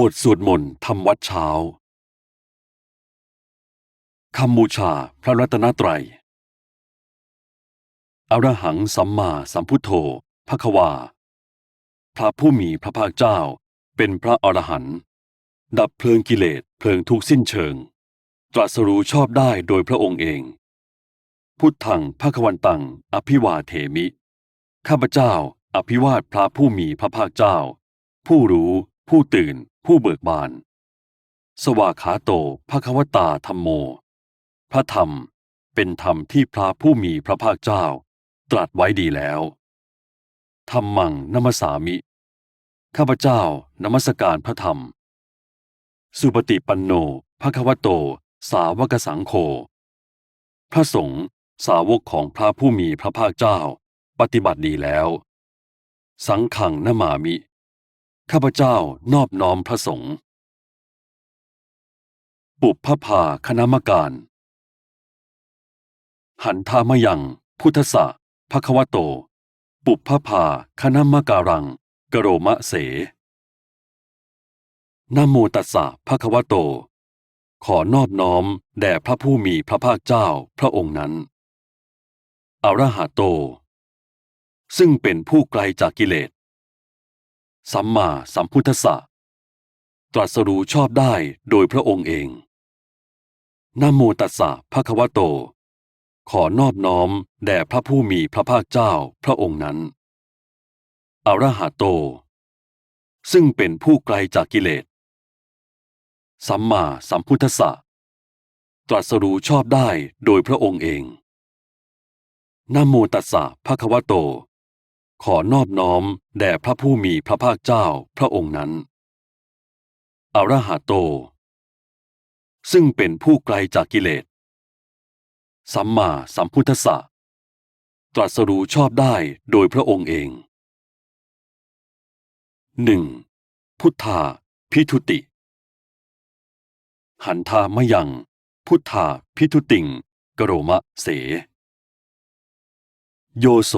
บทสวดมนต์ทำวัดเช้าคำบูชาพระรัตนตรัย อรหังสัมมาสัมพุทโธภควา พระผู้มีพระภาคเจ้าเป็นพระอรหันต์ดับเพลิงกิเลสเพลิงทุกสิ้นเชิง ตรัสรู้ชอบได้โดยพระองค์เอง พุทธังภควันตัง อภิวาเทมิ ข้าพเจ้าอภิวาทพระผู้มีพระภาคเจ้า ผู้รู้ ผู้ตื่น ผู้เบิกบาน สวากขาโตภควตาธรรมโม พระธรรมเป็นธรรมที่พระผู้มีพระภาคเจ้า ตรัสไว้ดีแล้วธรรมังนมสามิ ข้าพเจ้านมัสการพระธรรม สุปฏิปันโนภควโต สาวกสังโฆพระสงฆ์สาวกของพระผู้มีพระภาคเจ้า ปฏิบัติดีแล้ว สังขังนมามิ ข้าพเจ้านอบน้อมพระสงฆ์ปุพพพาคณามการ หันทามยัง พุทธะภควโต ปุพพพาคณามการัง กโรมะเสนโมตัสสะภะควโต ขอนอบน้อมแด่พระผู้มีพระภาคเจ้าพระองค์นั้น อรหะโต ซึ่งเป็นผู้ไกลจากกิเลส สัมมาสัมพุทธะตรัสรู้ชอบได้โดยพระองค์เองนโมตัสสะภะคะวะโต ขอนอบน้อมแด่พระผู้มีพระภาคเจ้าพระองค์นั้น อรหะโต ซึ่งเป็นผู้ไกลจากกิเลส สัมมาสัมพุทธะตรัสรู้ชอบได้โดยพระองค์เองนโมตัสสะภะคะวะโต ขอนอบน้อมแด่พระผู้มีพระภาคเจ้าพระองค์นั้น อรหะโต ซึ่งเป็นผู้ไกลจากกิเลส สัมมาสัมพุทธะตรัสรู้ชอบได้โดยพระองค์เองหนึ่งพุทธาพิทุติ หันทามยัง พุทธาพิทุติงกโรมะเส โยโส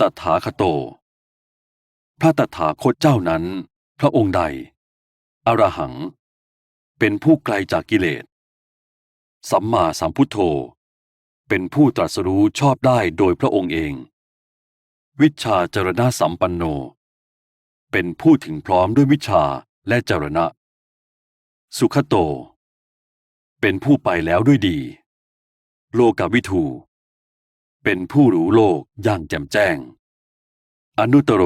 ตถาคโต พระตถาคตเจ้านั้น พระองค์ใด อรหัง เป็นผู้ไกลจากกิเลส สัมมาสัมพุทโธ เป็นผู้ตรัสรู้ชอบได้โดยพระองค์เอง วิชาจรณะสัมปันโน เป็นผู้ถึงพร้อมด้วยวิชาและจรณะ สุขโต เป็นผู้ไปแล้วด้วยดี โลกาวิทู เป็นผู้รู้โลกอย่างแจ่มแจ้ง อนุตโร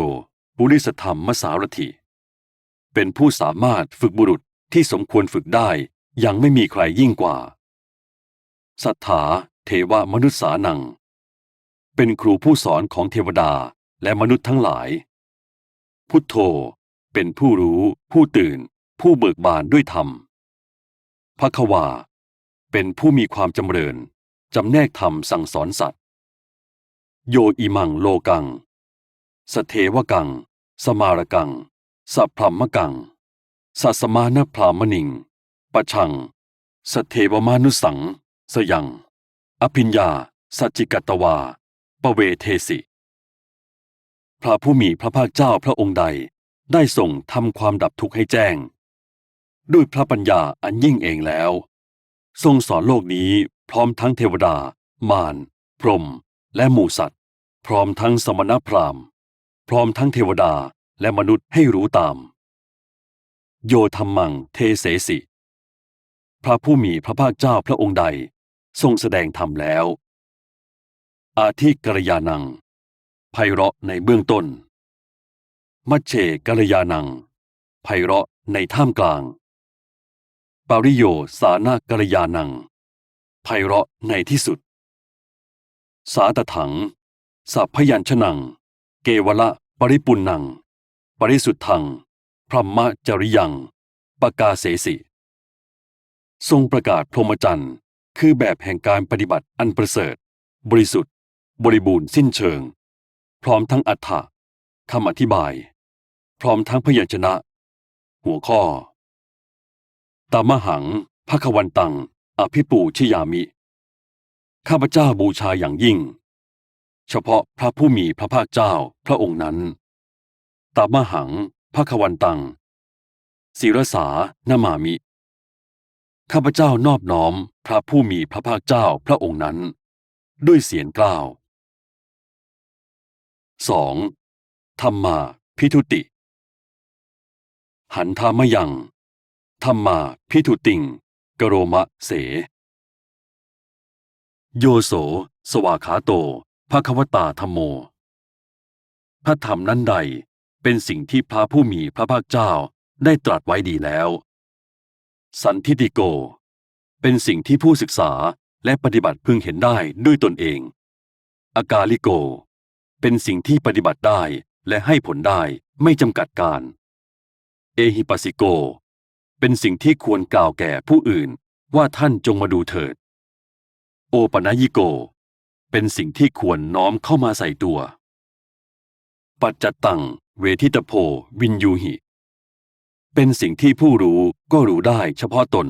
ปุริสธรรมมสารถิ เป็นผู้สามารถฝึกบุรุษที่สมควรฝึกได้ยังไม่มีใครยิ่งกว่า สัทธาเทวมนุษย์สานัง เป็นครูผู้สอนของเทวดาและมนุษย์ทั้งหลาย พุทโธ เป็นผู้รู้ ผู้ตื่น ผู้เบิกบานด้วยธรรมภควา เป็นผู้มีความจำเริญ จำแนกธรรมสั่งสอนสัตว์ โยอิมังโลกัง สเทวกัง สมารกัง สัพพรมกัง สัสมานพรามณิง ปะชัง สเทวมานุสัง สยัง อภิญญา สัจจิกตวา ปเวเทสิ พระผู้มีพระภาคเจ้าพระองค์ใดได้ส่งทำความดับทุกข์ให้แจ้ง ด้วยพระปัญญาอันยิ่งเองแล้ว ทรงสอนโลกนี้พร้อมทั้งเทวดา มาร พรหม และหมู่สัตว์ พร้อมทั้งสมณพราหมณ์ พร้อมทั้งเทวดาและมนุษย์ให้รู้ตาม โยธรรมังเทเสสิ พระผู้มีพระภาคเจ้าพระองค์ใดทรงแสดงธรรมแล้ว อาทิกรยานังไพเราะในเบื้องต้น มัชเชกัลยานังไพเราะในท่ามกลาง ปาริโยสานากัลยานังไพเราะในที่สุด สาตถัง สัพพยัญชนัง เกวละปริปุนัง ปริสุทธัง พรหมจริยังปกาเสสิ ทรงประกาศพรหมจรรย์ คือแบบแห่งการปฏิบัติอันประเสริฐ บริสุทธิ์ บริบูรณ์สิ้นเชิง พร้อมทั้งอัฏฐะคำอธิบาย พร้อมทั้งพยัญชนะ หัวข้อ ตามหังภควันตัง อภิปูชยามิ ข้าพเจ้าบูชาอย่างยิ่ง เฉพาะพระผู้มีพระภาคเจ้าพระองค์นั้น ตามหังภควันตังศิรสานมามิ ข้าพเจ้านอบน้อมพระผู้มีพระภาคเจ้าพระองค์นั้น ด้วยเสียงกล้าว 2. ธรรมาพิทุติ หันธามยังธรรมาพิทุติงกโรมะเส โยโส สวาขาโตภควตาธรรมโม พระธรรมนั้นใดเป็นสิ่งที่พระผู้มีพระภาคเจ้าได้ตรัสไว้ดีแล้ว สันทิติโก เป็นสิ่งที่ผู้ศึกษาและปฏิบัติพึงเห็นได้ด้วยตนเอง อากาลิโก เป็นสิ่งที่ปฏิบัติได้และให้ผลได้ไม่จำกัดการ เอหิปัสสิโก เป็นสิ่งที่ควรกล่าวแก่ผู้อื่นว่าท่านจงมาดูเถิด โอปนัยิโก เป็นสิ่งที่ควรน้อมเข้ามาใส่ตัว ปัจจตัง เวทิตโพวินยูหิ เป็นสิ่งที่ผู้รู้ก็รู้ได้เฉพาะตน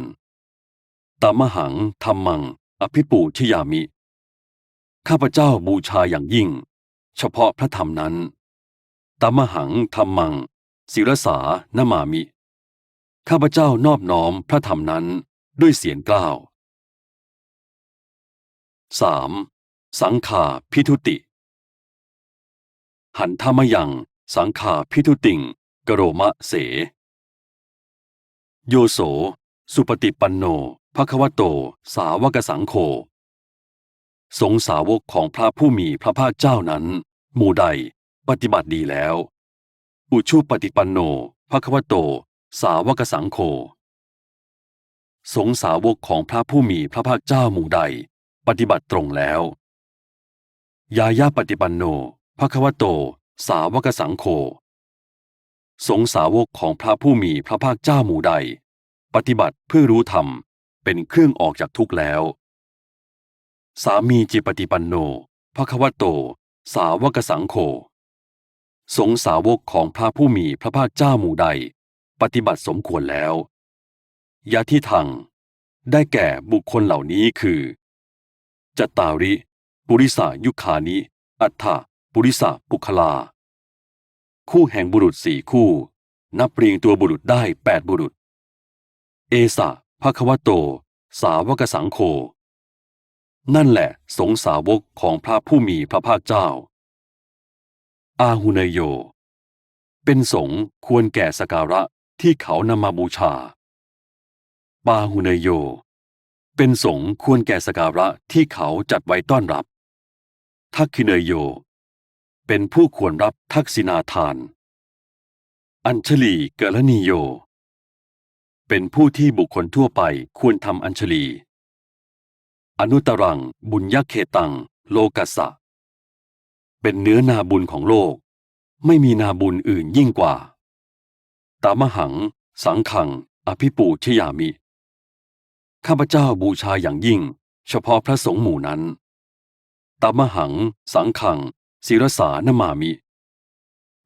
ตามหังธรรมัง อภิปูชยามิ ข้าพเจ้าบูชาอย่างยิ่ง เฉพาะพระธรรมนั้น ตามหังธรรมังศิรสานมามิ ข้าพเจ้านอบน้อมพระธรรมนั้นด้วยเสียงกล้าว 3. สังขาพิทุติ หันธามยัง สังขาพิทุติงกโรมะเส โยโส สุปฏิปันโนภควโต สาวกสังโฆสงสาวกของพระผู้มีพระภาคเจ้านั้น หมู่ใดปฏิบัติดีแล้ว อุชุปฏิปันโนภควโต สาวกสังโฆสงสาวกของพระผู้มีพระภาคเจ้าหมู่ใด ปฏิบัติตรงแล้ว ยายาปฏิปันโนภควโต สาวกสังโฆสงสาวกของพระผู้มีพระภาคเจ้าหมู่ใด ปฏิบัติเพื่อรู้ธรรมเป็นเครื่องออกจากทุกข์แล้ว สามีจิปฏิปันโนภควโต สาวกสังโฆสงสาวกของพระผู้มีพระภาคเจ้าหมู่ใด ปฏิบัติสมควรแล้วยาที่ทางได้แก่บุคคลเหล่านี้คือ จตาริ ปุริสายุคานิ อัฏฐปุริสาปุคลา คู่แห่งบุรุษสี่คู่ นับเรียงตัวบุรุษได้แปดบุรุษ เอสะภควโต สาวกสังโฆนั่นแหละสงสาวกของพระผู้มีพระภาคเจ้า อาหุเนยโย เป็นสงควรแก่สการะที่เขานำมาบูชา ปาหุเนยโย เป็นสงฆ์ควรแก่สการะที่เขาจัดไว้ต้อนรับ ทักขิเนยโย เป็นผู้ควรรับทักษิณาทาน อัญชลีเกลนีโย เป็นผู้ที่บุคคลทั่วไปควรทำอัญชลี อนุตรังบุญยเคตัง โลกัสสะ เป็นเนื้อนาบุญของโลก ไม่มีนาบุญอื่นยิ่งกว่า ตามหัง สังขัง อภิปูชยามิ ข้าพเจ้าบูชาอย่างยิ่ง เฉพาะพระสงฆ์หมู่นั้น ตามหัง สังขังศิรสานมามิ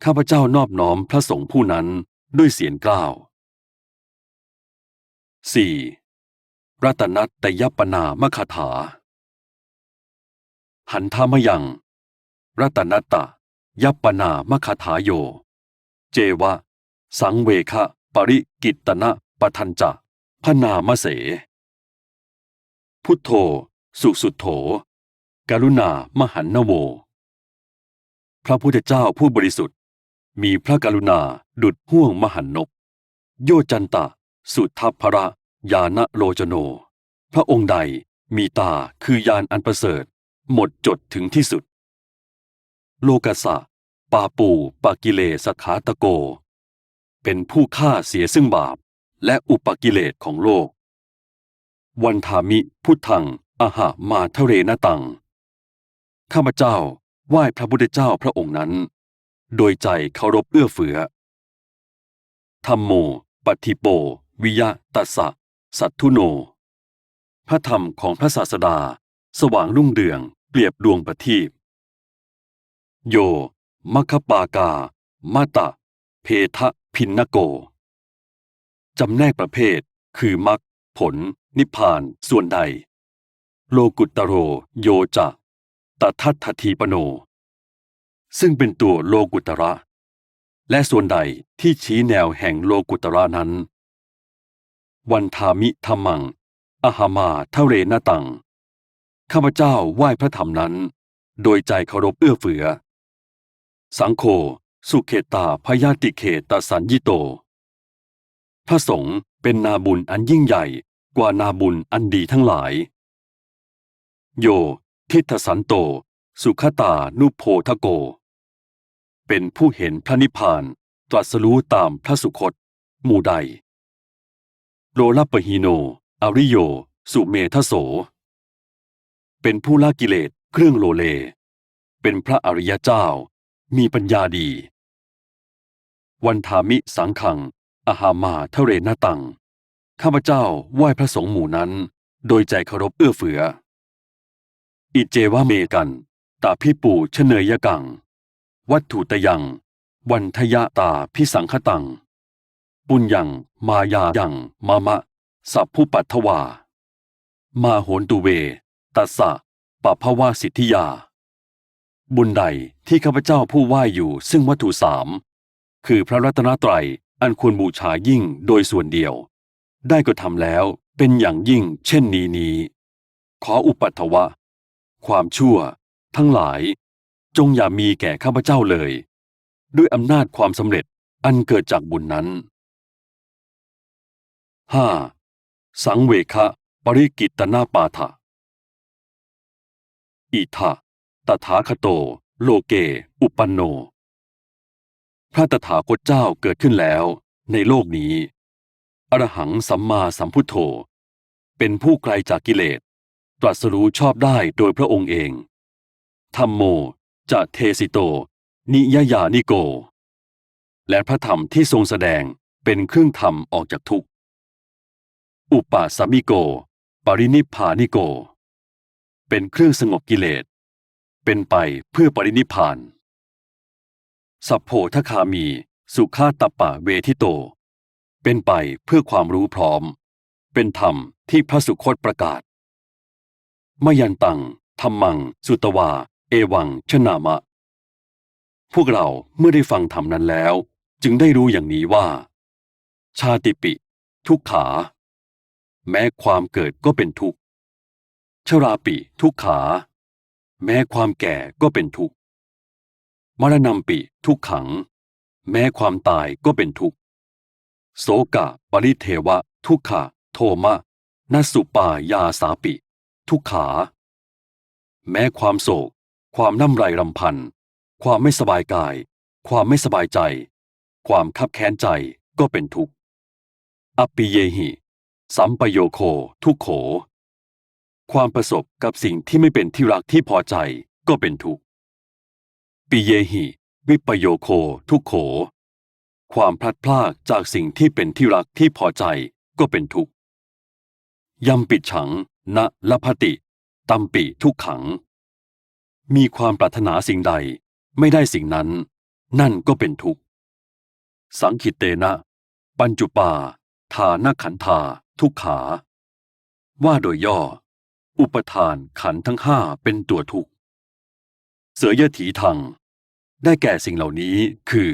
ข้าพเจ้านอบน้อมพระสงฆ์ผู้นั้นด้วยเสียงกล้าว 4. รัตนัตตยปนามคาถา หันธามยัง รัตนัตตยัปปนามคาถาโย เจวะ สังเวคะ ปริกิตตนะปทันจะพนามเส พุทโธ สุสุโธกรุณา มหันนโว พระพุทธเจ้าผู้บริสุทธิ์ มีพระกรุณาดุดห่วงมหันนบโยจันตะ สุทัพพระยานะโลจโน พระองค์ใดมีตาคือยานอันประเสริฐ หมดจดถึงที่สุด โลกัสสะปาปูปากิเลสขาตะโก เป็นผู้ฆ่าเสียซึ่งบาปและอุปกิเลสของโลก วันทามิพุทธังอาหามาทะเรนตัง ข้าพเจ้าไหว้พระพุทธเจ้าพระองค์นั้น โดยใจเคารพเอื้อเฟื้อธรรมโม ปัติโป วิยะตัสสะ สัตทุโน พระธรรมของพระศาสดา สว่างรุ่งเรืองเปรียบดวงประทีปโยมัคปากา มาตะ เพทะพินนโก จำแนกประเภท คือมรรคผล นิพพานส่วนใด โลกุตตโรโยจะตทัตถทีปโน ซึ่งเป็นตัวโลกุตระ และส่วนใดที่ชี้แนวแห่งโลกุตระนั้น วันทามิธรรมัง อหามาทะเรนตัง ข้าพเจ้าไหว้พระธรรมนั้น โดยใจเคารพเอื้อเฟือ สังโฆสุเขตาพยาติเขตสัญญิโต พระสงฆ์เป็นนาบุญอันยิ่งใหญ่ กว่านาบุญอันดีทั้งหลาย โย ทิทสันโต สุขตานุโพทโก เป็นผู้เห็นพระนิพพานตรัสรู้ตามพระสุคต หมู่ใด โลลปหีโน อริโย สุเมทโส เป็นผู้ละกิเลสเครื่องโลเล เป็นพระอริยเจ้า มีปัญญาดี วันทามิสังขังอาหามาทเรนตัง ข้าพเจ้าไหว้พระสงฆ์หมู่นั้น โดยใจเคารพเอื้อเฟือ อิเจวะเมกันตาพิปูชเนยกัง วัตถุตยัง วันทยะตาพิสังคตัง ปุญญัง มายายัง มามะ สัพพุปัทถวา มาโหนตุเว ตัสสะปะภวาสิทธิยา บุญใดที่ข้าพเจ้าผู้ไหว้อยู่ซึ่งวัตถุสาม คือพระรัตนตรัยอันควรบูชายิ่งโดยส่วนเดียว ได้ก็ทำแล้วเป็นอย่างยิ่งเช่นนี้นี้ ขออุปัตถวะ ความชั่ว ทั้งหลาย จงอย่ามีแก่ข้าพเจ้าเลย ด้วยอำนาจความสำเร็จอันเกิดจากบุญนั้น 5. สังเวคะปริกิตนาปาฐะอิทะตถาคโต โลเก อุปันโน พระตถาคตเจ้าเกิดขึ้นแล้ว ในโลกนี้ อรหังสัมมาสัมพุทโธ เป็นผู้ไกลจากกิเลส ตรัสรู้ชอบได้โดยพระองค์เอง ธรรมโม จะเทสิโต นิยยานิโก และพระธรรมที่ทรงแสดงเป็นเครื่องธรรมออกจากทุกข์ อุปาสมิโก ปรินิพพานิโก เป็นเครื่องสงบกิเลส เป็นไปเพื่อปรินิพาน สัพโพทคามี สุขาตปะเวทิโต เป็นไปเพื่อความรู้พร้อม เป็นธรรมที่พระสุคตประกาศ มยันตังธรรมัง สุตวา เอวัง ชนามะ พวกเราเมื่อได้ฟังธรรมนั้นแล้ว จึงได้รู้อย่างนี้ว่า ชาติปิ ทุกขา แม้ความเกิดก็เป็นทุกข์ชราปิทุกขา แม้ความแก่ก็เป็นทุกข์มรณะปิทุกขัง แม้ความตายก็เป็นทุกข์ โสกะปริเทวะ ทุกขะ โทมะนสุปายาสาปิ ทุกขา แม้ความโศก ความน้ำไรรำพัน ความไม่สบายกาย ความไม่สบายใจ ความคับแค้นใจก็เป็นทุกข์อปิเยหิ สัมปโยโค ทุกโข ความประสบกับสิ่งที่ไม่เป็นที่รักที่พอใจก็เป็นทุกข์ปิเยหิ วิปโยโค ทุกโข ความพลัดพรากจากสิ่งที่เป็นที่รักที่พอใจก็เป็นทุกข์ยำปิดฉัง ณละพติ ตัมปิทุกขัง มีความปรารถนาสิ่งใด ไม่ได้สิ่งนั้น นั่นก็เป็นทุกข์ สังคิเตนะ ปัญจุปา ทานขันธา ทุกขา ว่าโดยย่อ อุปทานขันทั้งห้าเป็นตัวทุกข์ เสือยถีทังได้แก่สิ่งเหล่านี้คือ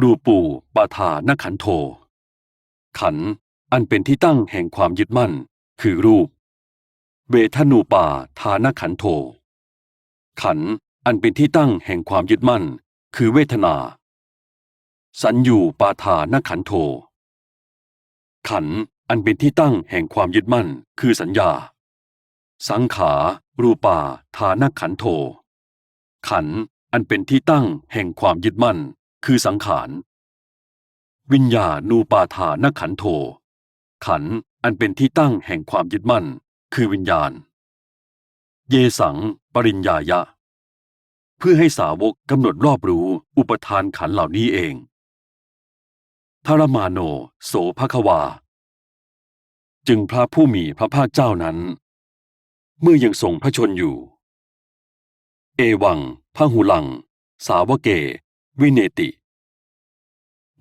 รูปูปาทานขันโท ขันอันเป็นที่ตั้งแห่งความยึดมั่น คือรูป เวทนูปาทานขันโท ขันอันเป็นที่ตั้งแห่งความยึดมั่น คือเวทนา สัญญูปาทานขันโท ขันอันเป็นที่ตั้งแห่งความยึดมั่น คือสัญญา สังขา รูปาทานขันโท ขันอันเป็นที่ตั้งแห่งความยึดมั่น คือสังขาร วิญญาณูปาทานขันโท ขันอันเป็นที่ตั้งแห่งความยึดมั่น คือวิญญาณ เยสัง ปริญญายะ เพื่อให้สาวกกำหนดรอบรู้อุปทานขันเหล่านี้เองทารมาโน โสภควา จึงพระผู้มีพระภาคเจ้านั้น เมื่อยังทรงพระชนอยู่ เอวังพหุลัง สาวเก วิเนติ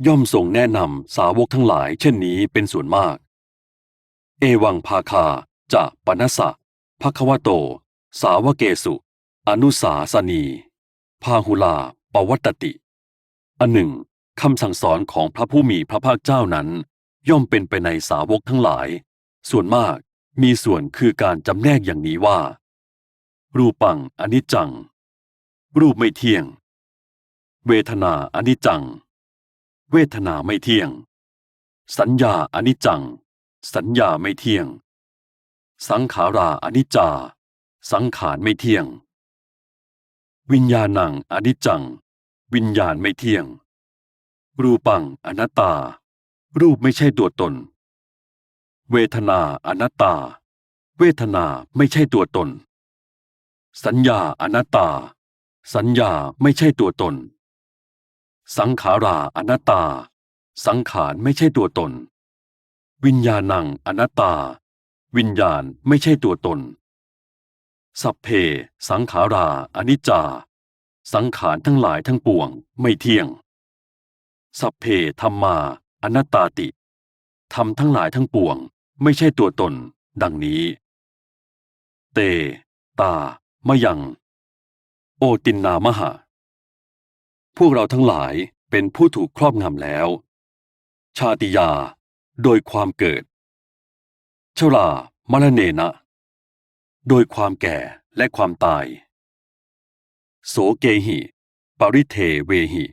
ย่อมทรงแนะนำสาวกทั้งหลายเช่นนี้เป็นส่วนมาก เอวังภาคาจะปนัสสะภควโต สาวเกสุ อนุสาสนีพาหุลาปวัตติ อันหนึ่งคำสั่งสอนของพระผู้มีพระภาคเจ้านั้น ย่อมเป็นไปในสาวกทั้งหลาย ส่วนมากมีส่วนคือการจำแนกอย่างนี้ว่า รูปังอนิจจัง รูปไม่เที่ยง เวทนาอนิจจัง เวทนาไม่เที่ยง สัญญาอนิจจัง สัญญาไม่เที่ยง สังขาราอนิจจา สังขารไม่เที่ยง วิญญาณังอนิจจัง วิญญาณไม่เที่ยง รูปังอนัตตา รูปไม่ใช่ตัวตน เวทนาอนัตตา เวทนาไม่ใช่ตัวตน สัญญาอนัตตา สัญญาไม่ใช่ตัวตน สังขาราอนัตตา สังขารไม่ใช่ตัวตน วิญญาณังอนัตตา วิญญาณไม่ใช่ตัวตน สัพเพ สังขาราอนิจจา สังขารทั้งหลายทั้งปวงไม่เที่ยง สัพเพธรรมาอนัตตาติธรรมทั้งหลายทั้งปวง ไม่ใช่ตัวตน ดังนี้ เต ตามะยัง โอตินนามหะ พวกเราทั้งหลายเป็นผู้ถูกครอบงำแล้ว ชาติยา โดยความเกิด ชรามรเนนะ โดยความแก่และความตาย โสเกหิ ปริเทเวหิ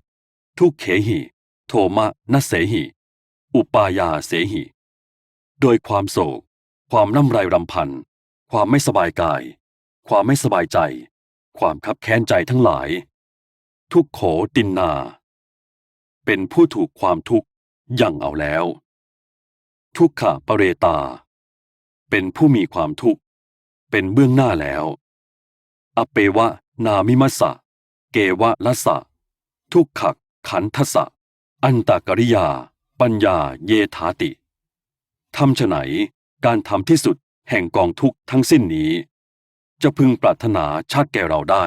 ทุกเขหิ โทมะนัสเสหิ อุปายาเสหิ โดยความโศก ความน้ำไรรำพัน ความไม่สบายกาย ความไม่สบายใจ ความคับแค้นใจทั้งหลาย ทุกโขตินนา เป็นผู้ถูกความทุกข์ยั่งเอาแล้ว ทุกขะปะเรตา เป็นผู้มีความทุกข์ เป็นเบื้องหน้าแล้ว อเปวะนามิมัสสะ เกวะลัสสะ ทุกขะขันทสสะ อันตากริยา ปัญญาเยถาติทำฉไหนการทำที่สุดแห่งกองทุกข์ทั้งสิ้นนี้ จะพึงปรารถนาชาติแก่เราได้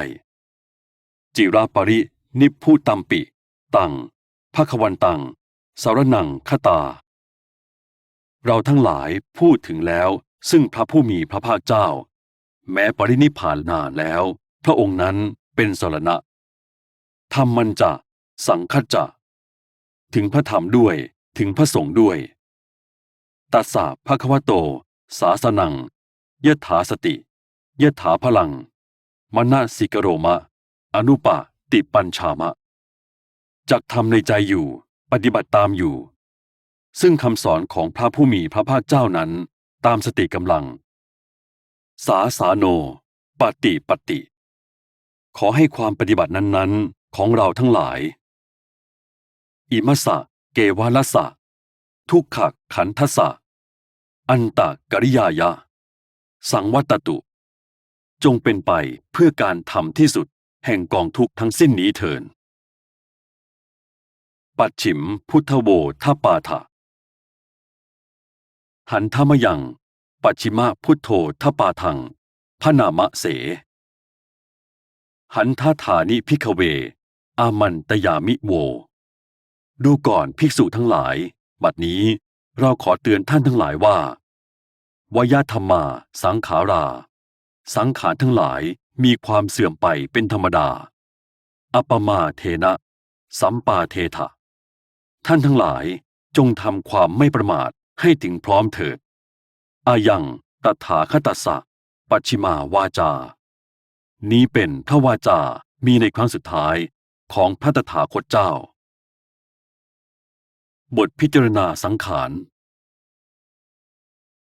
จิราปริ นิพพูตัมปิ ตังภควันตัง สารนังคตา เราทั้งหลายพูดถึงแล้ว ซึ่งพระผู้มีพระภาคเจ้า แม้ปรินิพานนานแล้ว พระองค์นั้นเป็นสรณะธรรมมันจะ สังคจะ ถึงพระธรรมด้วยถึงพระสงฆ์ด้วยตัสสะภะคะวะโต สาสนังยถาสติยถาพลังมณสิกโรมะ อนุปะติปัญชามะจักทำในใจอยู่ ปฏิบัติตามอยู่ ซึ่งคำสอนของพระผู้มีพระภาคเจ้านั้น ตามสติกำลัง สาสาโน ปฏิปฏิ ขอให้ความปฏิบัตินั้นๆ ของเราทั้งหลาย อิมัสะ เกวาลสะ ทุกขขันทสะ อันตะกริยายะ สังวัตตุ จงเป็นไปเพื่อการทำที่สุด แห่งกองทุกทั้งสิ้นนี้เถิน ปัจฉิมพุทธโวทปาถะหันธมยัง ปัจฉิมพุทโธทปาทังพนามะเส หันทาฐานิพิกเว อามันตยามิโว ดูก่อนภิกษุทั้งหลาย บัดนี้เราขอเตือนท่านทั้งหลายว่าวยธรรมา สังขารา สังขารทั้งหลาย มีความเสื่อมไปเป็นธรรมดา อัปมาเทนะ สัมปาเทถะ ท่านทั้งหลายจงทำความไม่ประมาทให้ถึงพร้อมเถิด อายังตถาคตสะปัจฉิมาวาจา นี้เป็นพระวาจา มีในครั้งสุดท้ายของพระตถาคตเจ้า บทพิจารณาสังขาร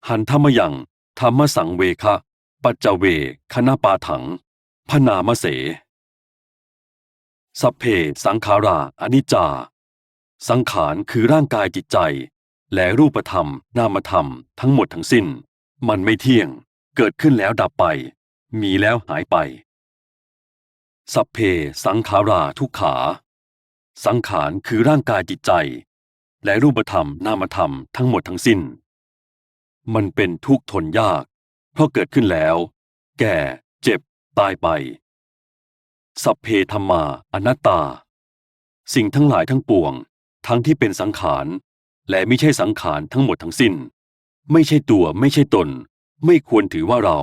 หันธรรมยังธรรมสังเวคะ ปัจจเวคณปาถัง พนามเส สัพเพสังขาราอนิจจา สังขารคือร่างกายจิตใจ และรูปธรรม นามธรรม ทั้งหมดทั้งสิ้น มันไม่เที่ยง เกิดขึ้นแล้วดับไป มีแล้วหายไป สัพเพสังขาราทุกขา สังขารคือร่างกายจิตใจ และรูปธรรม นามธรรม ทั้งหมดทั้งสิ้น มันเป็นทุกข์ทนยาก เพราะเกิดขึ้นแล้ว แก่ เจ็บ ตายไป สัพเพธรรมาอนัตตา สิ่งทั้งหลายทั้งปวง ทั้งที่เป็นสังขาร และไม่ใช่สังขารทั้งหมดทั้งสิ้น ไม่ใช่ตัวไม่ใช่ตน ไม่ควรถือว่าเรา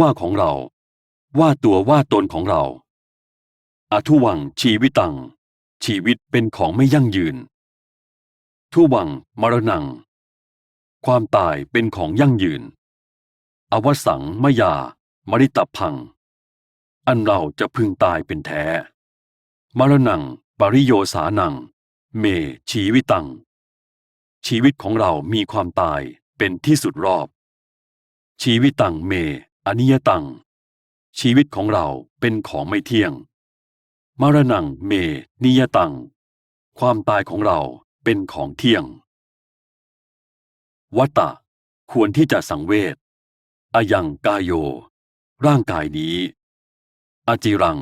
ว่าของเรา ว่าตัวว่าตนของเรา อทุวังชีวิตัง ชีวิตเป็นของไม่ยั่งยืน ทุวังมรณัง ความตายเป็นของยั่งยืน อวสังมยามริตพัง อันเราจะพึงตายเป็นแท้ มรณัง ปริโยสานัง เม ชีวิตัง ชีวิตของเรามีความตายเป็นที่สุดรอบ ชีวิตังเม อนิยตัง ชีวิตของเราเป็นของไม่เที่ยง มรณังเม นิยตัง ความตายของเราเป็นของเที่ยง วัตตะควรที่จะสังเวชอายังกายโย ร่างกายนี้ อาจิรัง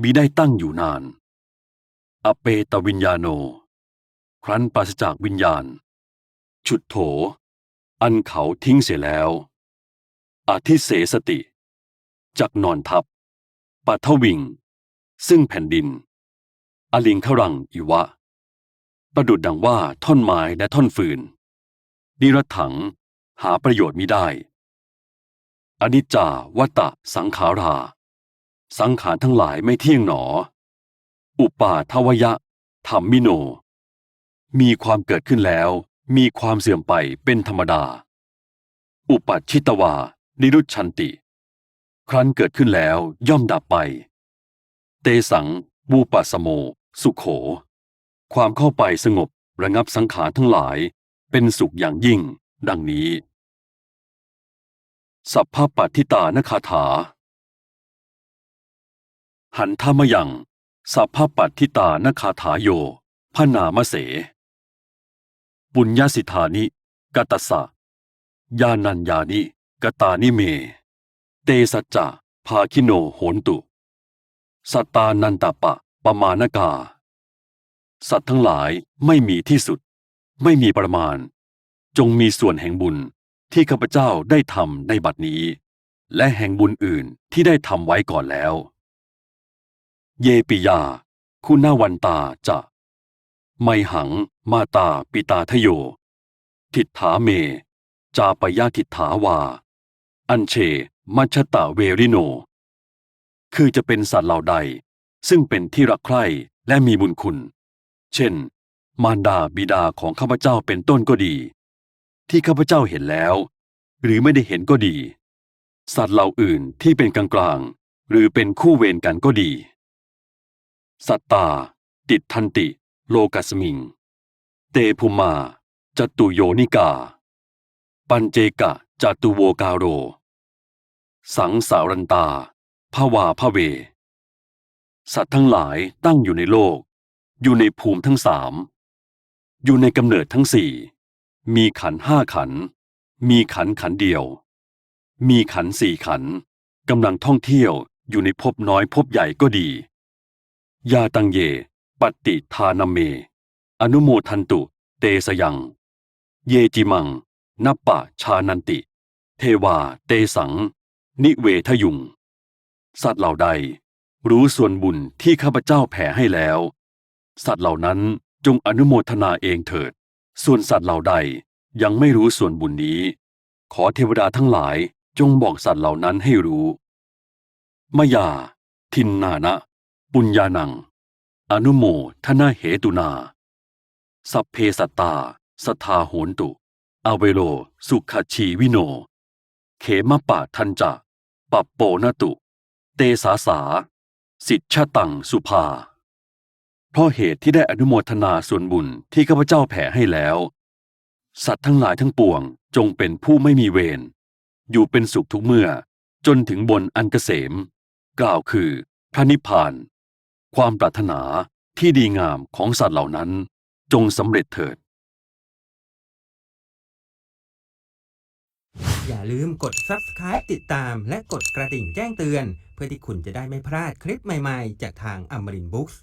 มิได้ตั้งอยู่นาน อเปตวิญญาโน ครั้นปราศจากวิญญาณ ฉุดโถ อันเขาทิ้งเสียแล้วอาทิเสสติ จักนอนทับปัทวิง ซึ่งแผ่นดิน อลิงขรังอิวะ ประดุดดังว่าท่อนไม้และท่อนฟืน นิรถังหาประโยชน์มิได้ อนิจจาวัตตะสังขารา สังขารทั้งหลายไม่เที่ยงหนอ อุปาทวยะธรรมมิโน มีความเกิดขึ้นแล้ว มีความเสื่อมไปเป็นธรรมดา อุปัชิตวา นิรุชันติ ครั้นเกิดขึ้นแล้วย่อมดับไป เตสังวูปัสโม สุขโข ความเข้าไปสงบระงับสังขารทั้งหลาย เป็นสุขอย่างยิ่ง ดังนี้ สัพพปัติตานคาถา หันธามยังสัพพปัตทิตานคาถาโยพนามเส ปุญญสิทธานิกตสสะยานัญญานิกตานิเม เตสัจจะภาคิโนโหนตุสัตานันตปะปมาณกา สัตว์ทั้งหลายไม่มีที่สุด ไม่มีประมาณ จงมีส่วนแห่งบุญที่ข้าพเจ้าได้ทำในบัดนี้ และแห่งบุญอื่นที่ได้ทำไว้ก่อนแล้ว เยปิยา คุณาวันตาจะ ไมหัง มาตาปิตาทโย ทิฏฐาเม จาปยาทิฏฐาวา อันเช มัชตะเวริโน คือจะเป็นสัตว์เหล่าใด ซึ่งเป็นที่รักใคร่และมีบุญคุณ เช่น มารดาบิดาของข้าพเจ้าเป็นต้นก็ดี ที่ข้าพเจ้าเห็นแล้ว หรือไม่ได้เห็นก็ดี สัตว์เหล่าอื่นที่เป็นกลางๆหรือเป็นคู่เวรกันก็ดี สัตตา ติดทันติ โลกัสมิง เตภุมา จตุโยนิกา ปัญเจกะจตุโวกาโร สังสารันตาภาวาพเว สัตว์ทั้งหลายตั้งอยู่ในโลก อยู่ในภูมิทั้งสาม อยู่ในกำเนิดทั้งสี่ มีขันห้าขัน มีขันขันเดียว มีขันสี่ขันกำลังท่องเที่ยวอยู่ในภพน้อยภพใหญ่ก็ดี ยาตังเย ปฏิทานเม อนุโมทันตุ เตสยัง เยจิมังนัปปะชานันติ เทวาเตสัง นิเวทยุง สัตว์เหล่าใด รู้ส่วนบุญที่ข้าพเจ้าแผ่ให้แล้ว สัตว์เหล่านั้นจงอนุโมทนาเองเถิด ส่วนสัตว์เหล่าใดยังไม่รู้ส่วนบุญนี้ ขอเทวดาทั้งหลายจงบอกสัตว์เหล่านั้นให้รู้ มยา ทินนานะ ปุญญานัง อนุโมทนาเหตุนา สัพเพสัตตา สทธาโหนตุ อเวโล สุขชีวิโน เขมปะทันจะ ปัปโปนตุ เตสาสา สิทชตังสุภา เพราะเหตุที่ได้อนุโมทนาส่วนบุญที่ข้าพเจ้าแผ่ให้แล้ว สัตว์ทั้งหลายทั้งปวงจงเป็นผู้ไม่มีเวร อยู่เป็นสุขทุกเมื่อจนถึงบนอันเกษม กล่าวคือพระนิพพาน ความปรารถนาที่ดีงามของสัตว์เหล่านั้นจงสำเร็จเถิด อย่าลืมกด subscribe ติดตามและกดกระดิ่งแจ้งเตือน เพื่อที่คุณจะได้ไม่พลาดคลิปใหม่ๆ จากทางอมรินบุ๊กส์